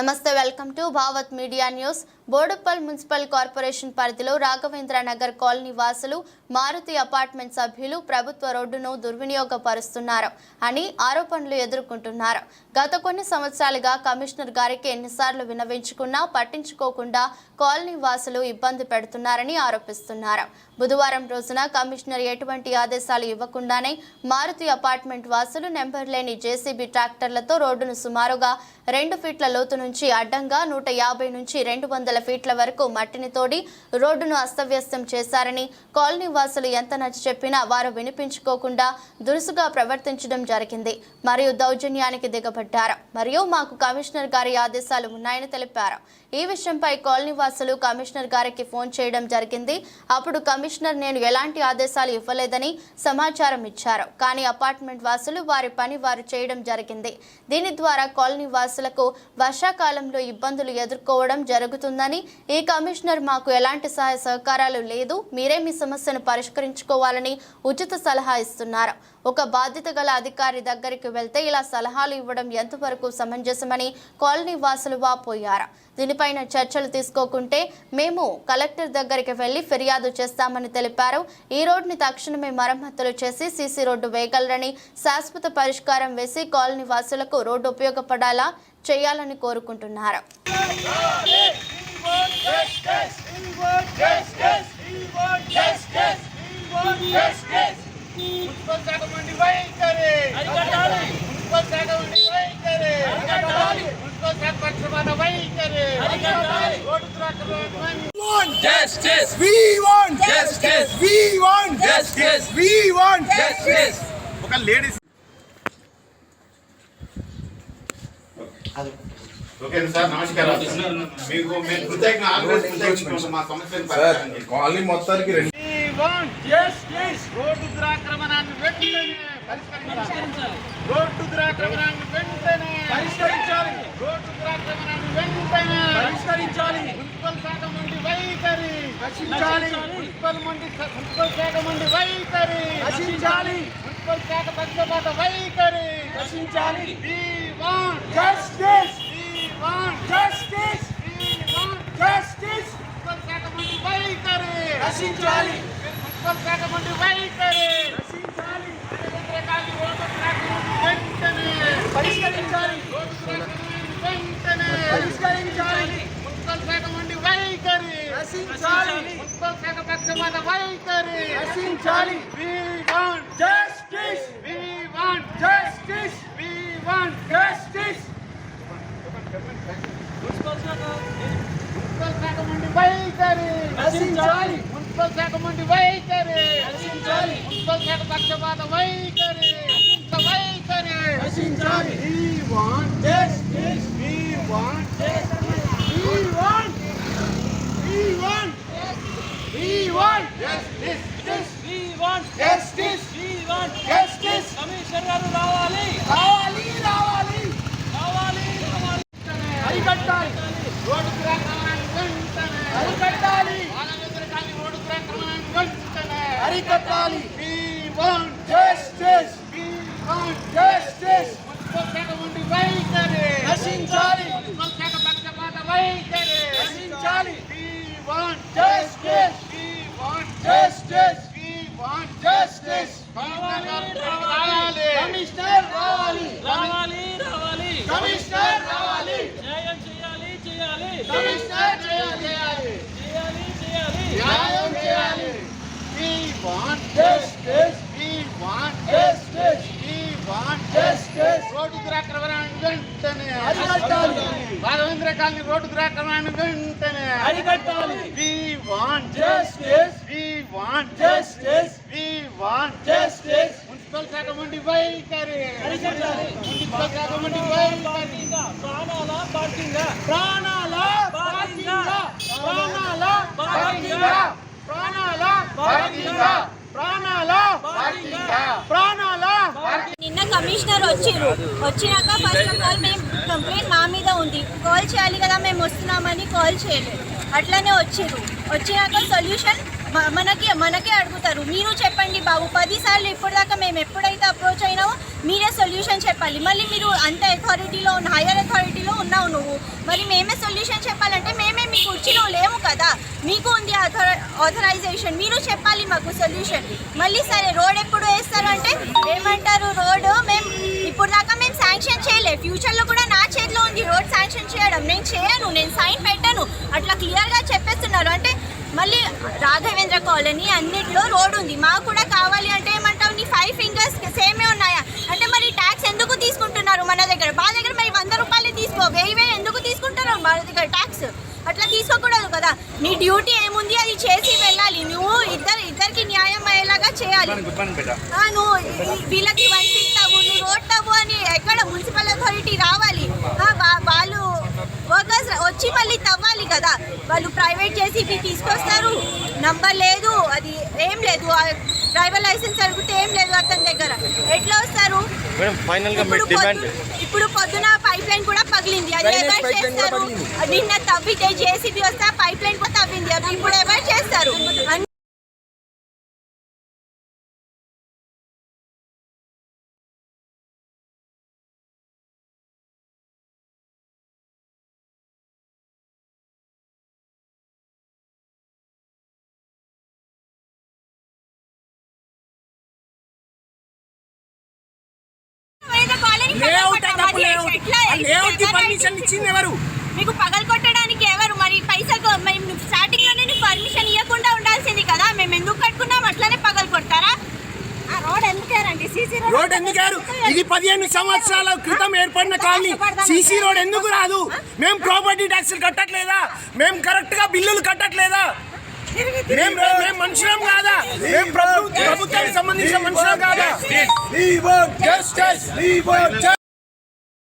నమస్తే welcome to Bhavat Media News. Boduppal municipal corporation పరిధిలో Raghavendra Nagar colony వాసులు మారుతి అపార్ట్మెంట్ సభ్యులు ప్రభుత్వ రోడ్డును దుర్వినియోగపరుస్తున్నారు అని ఆరోపణలు ఎదుర్కొంటున్నారు. గత కొన్ని సంవత్సరాలుగా కమిషనర్ గారికి ఎన్నిసార్లు విన్నవించుకున్నా పట్టించుకోకుండా కాలనీ వాసులు ఇబ్బంది పెడుతున్నారని ఆరోపిస్తున్నారు. బుధవారం రోజున కమిషనర్ ఎటువంటి ఆదేశాలు ఇవ్వకుండానే మారుతి అపార్ట్మెంట్ వాసులు నెంబర్ లేని జేసీబీ ట్రాక్టర్లతో రోడ్డును సుమారుగా రెండు ఫీట్ల లోతు నుంచి అడ్డంగా నూట యాభై నుంచి రెండు వందల ఫీట్ల వరకు మట్టిని తోడి రోడ్డును అస్తవ్యస్తం చేశారని కాలనీ వాసులు ఎంత నచ్చి చెప్పినా వారు వినిపించుకోకుండా దురుసుగా ప్రవర్తించడం జరిగింది. మరియు దౌర్జన్యానికి దిగబడ్డారు. మరియు మాకు కమిషనర్ గారి ఆదేశాలు ఉన్నాయని తెలిపారు. ఈ విషయంపై కాలనీ వాసులు కమిషనర్ గారికి ఫోన్ చేయడం జరిగింది. అప్పుడు కమిషనర్ నేను ఎలాంటి ఆదేశాలు ఇవ్వలేదని సమాచారం ఇచ్చారు. కానీ అపార్ట్మెంట్ వాసులు వారి పని వారు చేయడం జరిగింది. దీని ద్వారా కాలనీ వాసులకు వర్షాకాలంలో ఇబ్బందులు ఎదుర్కోవడం జరుగుతుందని ఈ కమిషనర్ మాకు ఎలాంటి సహాయ సహకారాలు లేదు మీరే మీ సమస్యను పరిష్కరించుకోవాలని ఉచిత సలహా ఇస్తున్నారు. ఒక బాధ్యత గల అధికారి దగ్గరికి వెళ్తే ఇలా సలహాలు ఇవ్వడం ఎంతవరకు సమంజసమని కాలనీ వాసులు వాపోయారు దీనిపైన చర్చలు తీసుకోకుంటే మేము కలెక్టర్ దగ్గరికి వెళ్ళి ఫిర్యాదు చేస్తామని తెలిపారు ఈ రోడ్డుని తక్షణమే మరమ్మతులు చేసి సీసీ రోడ్డు వేయగలరని శాశ్వత పరిష్కారం వేసి కాలనీ వాసులకు రోడ్డు ఉపయోగపడాలా చేయాలని కోరుకుంటున్నారు మున్సిపల్ శాఖ మండి వైఖరి మున్సిపల్ శాఖ మండి వైఖరి మున్సిపల్ శాఖ పక్షపాత వైఖరి రోడ్డు దురాక్రమణ Justice! We want Justice! We want Justice! We want Justice! ఒక లేడీస్ ఓకే సార్ నమస్కారం మీకు మేము కృతజ్ఞ ఆల్వేస్ కృతజ్ఞ మా సమస్యను సార్ పరిష్కారం చేయండి. కాలనీ మొత్తానికి రెండు రోడ్డు దురాక్రమణాన్ని వెంటనే పరిష్కరించాలి. రోడ్డు దురాక్రమణాన్ని వెంటనే పరిష్కరించాలి. రోడ్డు దురాక్రమణాన్ని వెంటనే పరిష్కరించాలి. మున్సిపల్ శాఖ మండి వైఖరి. రక్షించాలి మున్సిపల్ మండి మున్సిపల్ శాఖ మండి వైఖరి. రక్షించాలి మున్సిపల్ శాఖ పక్షపాత వైఖరి. రక్షించాలి జస్టిస్ జస్టిస్ జస్టిస్ మున్సిపల్ శాఖ మండి వైఖరి. రక్షించాలి మున్సిపల్ శాఖ మండి వైఖరి రక్షించాలి వ్యతిరేకాన్ని రోడ్డు ట్రాక్టర్లను వెంటనే పరిష్కరించాలి రోడ్డు ట్రాక్టర్లను వెంటనే పరిష్కరించాలి మున్సిపల్ శాఖ మండి వైఖరి రక్షించాలి మున్సిపల్ శాఖ పక్షపాత వైఖరి రక్షించాలి we want justice we want justice we want justice municipal శాఖ మండి వైఖరి రక్షించాలి మున్సిపల్ శాఖ మండి వైఖరి. మున్సిపల్ శాఖ పక్షపాత వైఖరి. వైఖరి. కమిషనర్ గారు రావాలి రావాలి రావాలి రావాలి అరికట్టాలి రోడ్డు దురాక్రమణాన్ని వెంటనే అరికట్టాలి బాలవేంద్రకాళి రోడ్డు దురాక్రమణాన్ని వెంటనే అరికట్టాలి we want justice we want justice municipal శాఖ ఉండి వైఖరి రక్షించాలి మున్సిపల్ శాఖ పక్షపాత వైఖరి రక్షించాలి we want justice we want justice we want justice రావాలి కమిషనర్ రావాలి. రావాలి. రావాలి కమిషనర్ రావాలి. న్యాయం చేయాలి చేయాలి. కమిషనర్ చేయాలి. చేయాలి చేయాలి. న్యాయం చేయాలి. We want justice. We want justice. We want justice. Road దురాక్రమణాన్ని వెంటనే అరికట్టాలి. రాఘవేంద్ర కాలనీ రోడ్డు దురాక్రమణాన్ని వెంటనే అరికట్టాలి. We want justice we want justice we want justice municipal ప్రాణాల ప్రాణాల ప్రాణాల ప్రాణాల ప్రాణాల ప్రాణాల నిన్న కమిషనర్ వచ్చిర్రు వచ్చినాక ఫస్ట్ ఆఫ్ ఆల్ మేము కంప్లైంట్ మా మీద ఉంది. కాల్ చేయాలి కదా మేము వస్తున్నామని కాల్ చేయలేదు. అట్లనే వచ్చిర్రు వచ్చినాక సొల్యూషన్ మనకి మనకే అడుగుతారు. మీరు చెప్పండి బాబు పదిసార్లు ఇప్పటిదాకా మేము ఎప్పుడైతే అప్రోచ్ అయినామో మీరే సొల్యూషన్ చెప్పాలి. మళ్ళీ మీరు అంత అథారిటీలో ఉన్న హైయర్ అథారిటీలో ఉన్నావు నువ్వు. మరి మేమే సొల్యూషన్ చెప్పాలంటే మేమే మీ కుర్చీలో లేము కదా. మీకు ఉంది ఆథరైజేషన్ మీరు చెప్పాలి మాకు సొల్యూషన్ మళ్ళీ సరే రోడ్ ఎప్పుడు వేస్తారు అంటే ఏమంటారు రోడ్? మేము ఇప్పుడు దాకా మేము శాంక్షన్ చేయలే. ఫ్యూచర్లో కూడా నా చేతిలో ఉంది రోడ్ శాంక్షన్ చేయడం. నేను చేయను నేను సైన్ పెట్టను. అట్లా క్లియర్గా చెప్పేస్తున్నారు. అంటే మళ్ళీ రాఘవేంద్ర కాలనీ అన్నిట్లో రోడ్ ఉంది. మాకు కూడా కావాలి అంటే ఏమంటావు? నీ ఫైవ్ ఫింగర్స్ సేమే ఉన్నాయా? అంటే మరి ట్యాక్స్ ఎందుకు తీసుకుంటున్నారు మన దగ్గర? మా దగ్గర మరి వంద రూపాయలు తీసుకో. వెయ్యి వెయ్యి ఎందుకు తీసుకుంటున్నారు మన దగ్గర ట్యాక్స్ అట్లా తీసుకోకూడదు కదా. నీ డ్యూటీ ఏముంది? అది చేసి వెళ్ళాలి. నువ్వు ఇద్దరు ఇద్దరికి న్యాయం అయ్యేలాగా చేయాలి. నువ్వు వీళ్ళకి వన్ ఫీట్ తవ్వు నువ్వు రోడ్ తవ్వు అని ఎక్కడ మున్సిపల్ అథారిటీ రావాలి? వర్కర్స్ వచ్చి మళ్ళీ తవ్వాలి కదా. వాళ్ళు ప్రైవేట్ చేసి తీసుకొస్తారు. నంబర్ లేదు. అది ఏం లేదు. డ్రైవర్ లైసెన్స్ అడిగితే ఏం లేదు అతని దగ్గర. ఎట్లా వస్తారు? ఇప్పుడు పొద్దు- ఇప్పుడు పొద్దున పైప్ లైన్ కూడా పగిలింది. అది ఎవరు చేస్తారు. నిన్న తవ్వితే జేసీబీ వస్తే పైప్ లైన్ కూడా తవ్వింది. అది ఇప్పుడు ఎవరు చేస్తారు. లేఅవుట్కి పర్మిషన్ ఇచ్చింది ఎవరు? మీకు పగలు కొట్టడానికి ఎవరు? మరి పైసలు మరి స్టార్టింగ్లోనే నీకు పర్మిషన్ ఇవ్వకుండా ఉండాల్సింది కదా. మేము ఎందుకు కట్టుకున్నాం? అట్లనే పగలు కొడతారా? ఆ రోడ్ ఎందుకేరండి సీసీ రోడ్ ఎందుకారు ఇది పదిహేను సంవత్సరాల క్రితం ఏర్పడిన కాలనీ. సీసీ రోడ్ ఎందుకు రాదు? మేము ప్రాపర్టీ ట్యాక్సులు కట్టట్లేదా? మేము కరెక్ట్గా బిల్లులు కట్టట్లేదా? మేము మేము మనుషులం కాదా? మేము ప్రభు- ప్రభుత్వానికి సంబంధించిన మనుషులం కాదా?